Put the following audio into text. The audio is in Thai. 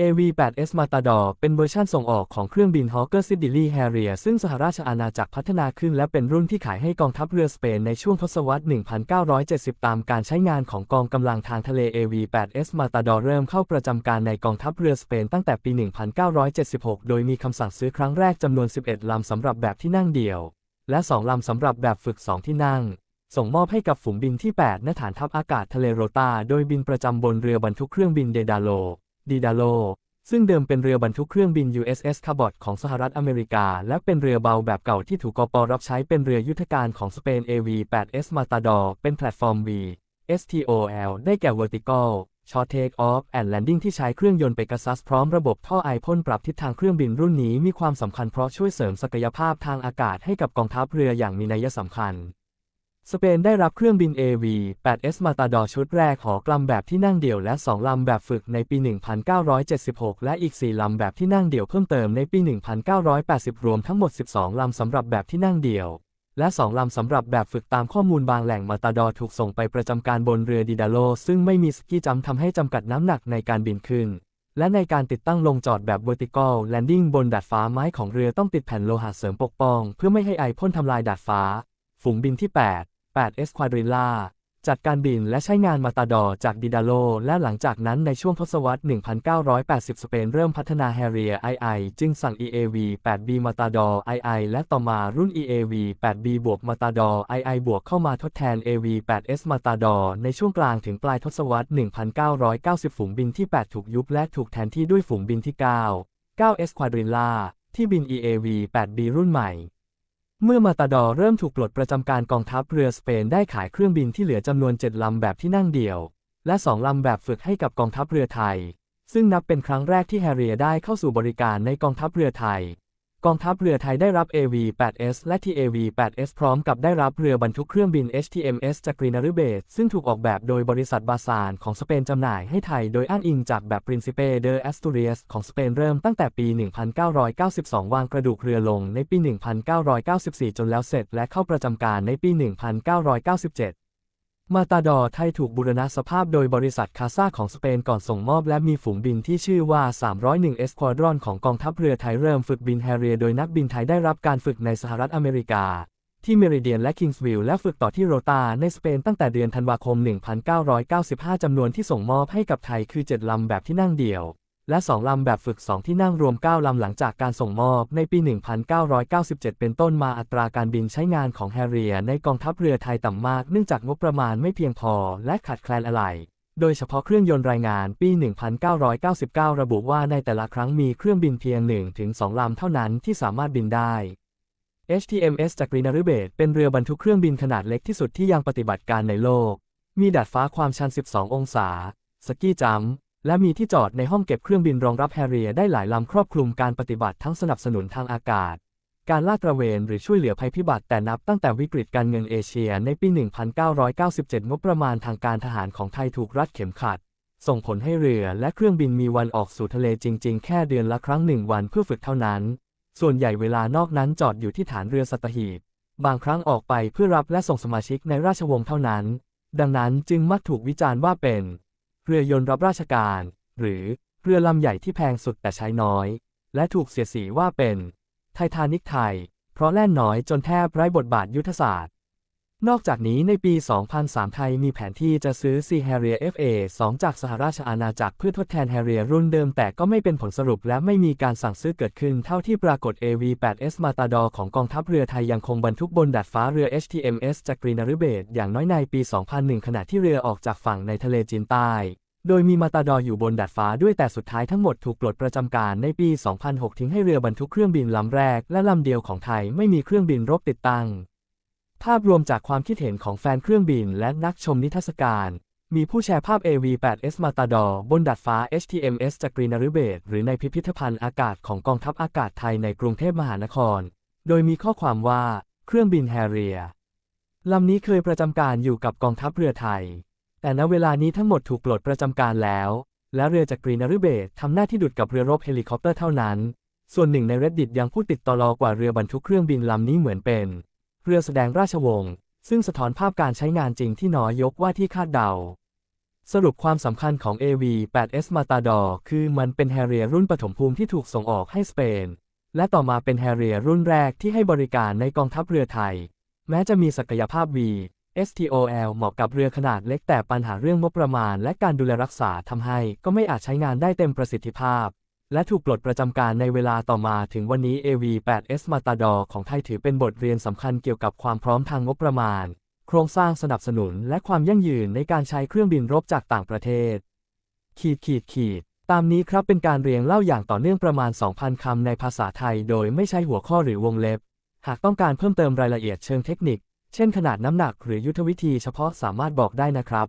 AV-8S Matador เป็นเวอร์ชันส่งออกของเครื่องบิน Hawker Siddeley Harrier ซึ่งสหราชอาณาจักรพัฒนาขึ้นและเป็นรุ่นที่ขายให้กองทัพเรือสเปนในช่วงทศวรรษ 1970 ตามการใช้งานของกองกำลังทางทะเล AV-8S Matador เริ่มเข้าประจำการในกองทัพเรือสเปนตั้งแต่ปี 1976 โดยมีคำสั่งซื้อครั้งแรกจำนวน 11 ลำสำหรับแบบที่นั่งเดี่ยว และ 2 ลำสำหรับแบบฝึก 2 ที่นั่งส่งมอบให้กับฝูงบินที่ 8 ณ ฐานทัพอากาศทะเลโรตา โดยบินประจำบนเรือบรรทุกเครื่องบินเดดาโล ดีดาโล ซึ่งเดิมเป็นเรือบรรทุกเครื่องบิน USS Cabot ของสหรัฐอเมริกา และเป็นเรือเบาแบบเก่าที่ถูกกปรับใช้เป็นเรือยุทธการของสเปน AV-8S Matador เป็นแพลตฟอร์ม V STOL ได้แก่ Vertical Short Take Off and Landing ที่ใช้เครื่องยนต์เปกัสซัสพร้อมระบบท่อไอพ่นปรับทิศทางเครื่องบินรุ่นนี้มีความสำคัญเพราะช่วยเสริมศักยภาพทางอากาศให้กับกองทัพเรืออย่างมีนัยสำคัญ สเปนได้รับเครื่องบิน AV-8S Matador ชุดแรกหอกลำแบบที่นั่งเดี่ยวและ 2 ลำแบบฝึกในปี 1976 และอีก 4 ลำแบบที่นั่งเดี่ยวเพิ่มเติมในปี 1980 รวมทั้งหมด 12 ลำสำหรับแบบที่นั่งเดี่ยว และ 2 ลำสำหรับแบบฝึกตามข้อมูลบางแหล่งมาตาดอถูกส่งไปประจำการบนเรือดิดาโล ซึ่งไม่มีสกีจัมป์ทำให้จำกัดน้ำหนักในการบินขึ้น และในการติดตั้งลงจอดแบบ vertical landing บนดาดฟ้าไม้ของเรือต้องติดแผ่นโลหะเสริมปกป้อง เพื่อไม่ให้ไอพ่นทำลายดาดฟ้า ฝูงบินที่ 8 8S Quadrilla จัดการบินและใช้งานมาตาดอจากดิดาโล และหลังจากนั้นในช่วงทศวรรษ 1980 สเปนเริ่มพัฒนา Harrier II จึงสั่ง EAV 8B Matador II และต่อมารุ่น EAV 8B บวก Matador II บวกเข้ามาทดแทน AV 8S Matador ในช่วงกลางถึงปลายทศวรรษ 1990 ฝูงบินที่ 8 ถูกยุบและถูกแทนที่ด้วยฝูงบินที่ 9 9S Quadrilla ที่บิน EAV 8B รุ่นใหม่ เมื่อมาตาดอเริ่มถูกปลดประจำการกองทัพเรือสเปนได้ขายเครื่องบินที่เหลือจำนวน7ลำแบบที่นั่งเดี่ยว และ2ลำแบบฝึกให้กับกองทัพเรือไทย ซึ่งนับเป็นครั้งแรกที่แฮร์เรียได้เข้าสู่บริการในกองทัพเรือไทย กองทัพเรือไทยได้รับ AV-8S และ TAV-8S พร้อมกับได้รับเรือบรรทุกเครื่องบิน HTMS จากกรีนารุเบสซึ่งถูกออกแบบโดยบริษัทบาซานของสเปนจำหน่ายให้ไทยโดยอ้างอิงจากแบบ Príncipe de Asturias ของสเปนเริ่มตั้งแต่ปี 1992 วางกระดูกเรือลงในปี 1994 จนแล้วเสร็จและเข้าประจำการในปี 1997 มาตาดอไทยถูกบูรณะสภาพโดยบริษัทคาซาของสเปนก่อนส่งมอบและมีฝูงบินที่ชื่อว่า 301เอสควอดรอนของกองทัพเรือไทยเริ่มฝึกบินแฮร์เรียโดยนักบินไทยได้รับการฝึกในสหรัฐอเมริกา ที่เมริเดียนและคิงส์วิลล์และฝึกต่อที่โรตาในสเปนตั้งแต่เดือนธันวาคม 1995 จำนวนที่ส่งมอบให้กับไทยคือ 7 ลำแบบที่นั่งเดี่ยว และ 2 ลำแบบฝึก 2 ที่นั่งรวม 9 ลำหลังจากการส่งมอบในปี 1997 เป็นต้นมาอัตราการบินใช้งานของแฮร์เรียในกองทัพเรือไทยต่ำมากเนื่องจากงบประมาณไม่เพียงพอและขาดแคลนอะไหล่โดยเฉพาะเครื่องยนต์รายงานปี 1999 ระบุว่าในแต่ละครั้งมีเครื่องบินเพียง 1-2 ลำเท่านั้นที่สามารถบินได้ HTMS จากรีนารุเบตเป็นเรือบรรทุกเครื่องบินขนาดเล็กที่สุดที่ยังปฏิบัติการในโลก มีดาดฟ้าความชัน 12 องศา สกีจัมป์ และมีที่จอดในห้องเก็บเครื่องบินรองรับแฮร์เรียได้หลายลำครอบคลุมการปฏิบัติทั้งสนับสนุนทางอากาศ การลาดตระเวนหรือช่วยเหลือภัยพิบัติแต่นับตั้งแต่วิกฤตการเงินเอเชียในปี 1997 งบประมาณทางการทหารของไทยถูกรัดเข็มขัด ส่งผลให้เรือและเครื่องบินมีวันออกสู่ทะเลจริง ๆ แค่เดือนละครั้งหนึ่งวันเพื่อฝึกเท่านั้น ส่วนใหญ่เวลานอกนั้นจอดอยู่ที่ฐานเรือสัตหีบบางครั้งออกไปเพื่อรับและส่งสมาชิกในราชวงศ์เท่านั้น ดังนั้นจึงมักถูกวิจารณ์ว่าเป็น เรือยนต์รับราชการ หรือเรือลำใหญ่ที่แพงสุดแต่ใช้น้อย และถูกเสียสีว่าเป็น ไททานิกไทย เพราะแล่นน้อยจนแทบไร้บทบาทยุทธศาสตร์ นอกจากนี้ในปี 2003 ไทยมีแผนที่จะซื้อ Sea Harrier FA 2 จากสหราชอาณาจักรเพื่อทดแทน Harrier รุ่นเดิม แต่ก็ไม่เป็นผลสรุปและไม่มีการสั่งซื้อเกิดขึ้น เท่าที่ปรากฏ AV-8S Matador ของกองทัพเรือไทยยังคงบรรทุกบนดาดฟ้าเรือ HTMS จากกรีนารุเบตอย่างน้อยในปี 2001 ขณะที่เรือออกจากฝั่งในทะเลจีนใต้ โดยมีมาตาดอร์อยู่บนดาดฟ้าด้วยแต่สุดท้ายทั้งหมดถูกปลดประจำการในปี 2006 ทิ้งให้เรือ บรรทุกเครื่องบินลำแรกและลำเดียวของไทยไม่มีเครื่องบินรบติดตั้ง ภาพรวมจากความคิดเห็นของแฟนเครื่องบินและนักชมนิทรรศการ มีผู้แชร์ภาพ AV-8S Matador บนดาดฟ้า HTMS จากกรีนารุเบตหรือในพิพิธภัณฑ์อากาศของกองทัพอากาศไทยในกรุงเทพมหานคร โดยมีข้อความว่า เครื่องบินแฮร์เรียลำนี้เคยประจำการอยู่กับกองทัพเรือไทย แต่ณเวลานี้ทั้งหมดถูกปลดประจำการแล้ว และเรือจากกรีนารุเบตทำหน้าที่ดุดกับเรือรบเฮลิคอปเตอร์เท่านั้น ส่วนหนึ่งใน Reddit ยังพูดติดต่อรอกว่าเรือบรรทุกเครื่องบินลำนี้เหมือนเป็น เรือแสดงราชวงศ์ซึ่งสะท้อนภาพการใช้งานจริงที่น้อยยกว่าที่คาดเดา สรุปความสำคัญของ AV-8S Matador คือมันเป็นแฮร์เรียรุ่นปฐมภูมิที่ถูกส่งออกให้สเปน และต่อมาเป็นแฮร์เรียรุ่นแรกที่ให้บริการในกองทัพเรือไทย แม้จะมีศักยภาพ V STOL เหมาะกับเรือขนาดเล็กแต่ปัญหาเรื่องงบประมาณและการดูแลรักษาทำให้ก็ไม่อาจใช้งานได้เต็มประสิทธิภาพ และถูกปลดประจำการในเวลาต่อมาถึงวันนี้ AV-8S Matador ของไทยถือเป็นบทเรียนสำคัญเกี่ยวกับความพร้อมทางงบประมาณ โครงสร้างสนับสนุนและความยั่งยืนในการใช้เครื่องบินรบจากต่างประเทศ ขีดขีดขีด ตามนี้ครับเป็นการเรียงเล่าอย่างต่อเนื่องประมาณ 2,000 คำในภาษาไทย โดยไม่ใช้หัวข้อหรือวงเล็บ หากต้องการเพิ่มเติมรายละเอียดเชิงเทคนิค เช่นขนาดน้ำหนักหรือยุทธวิธีเฉพาะสามารถบอกได้นะครับ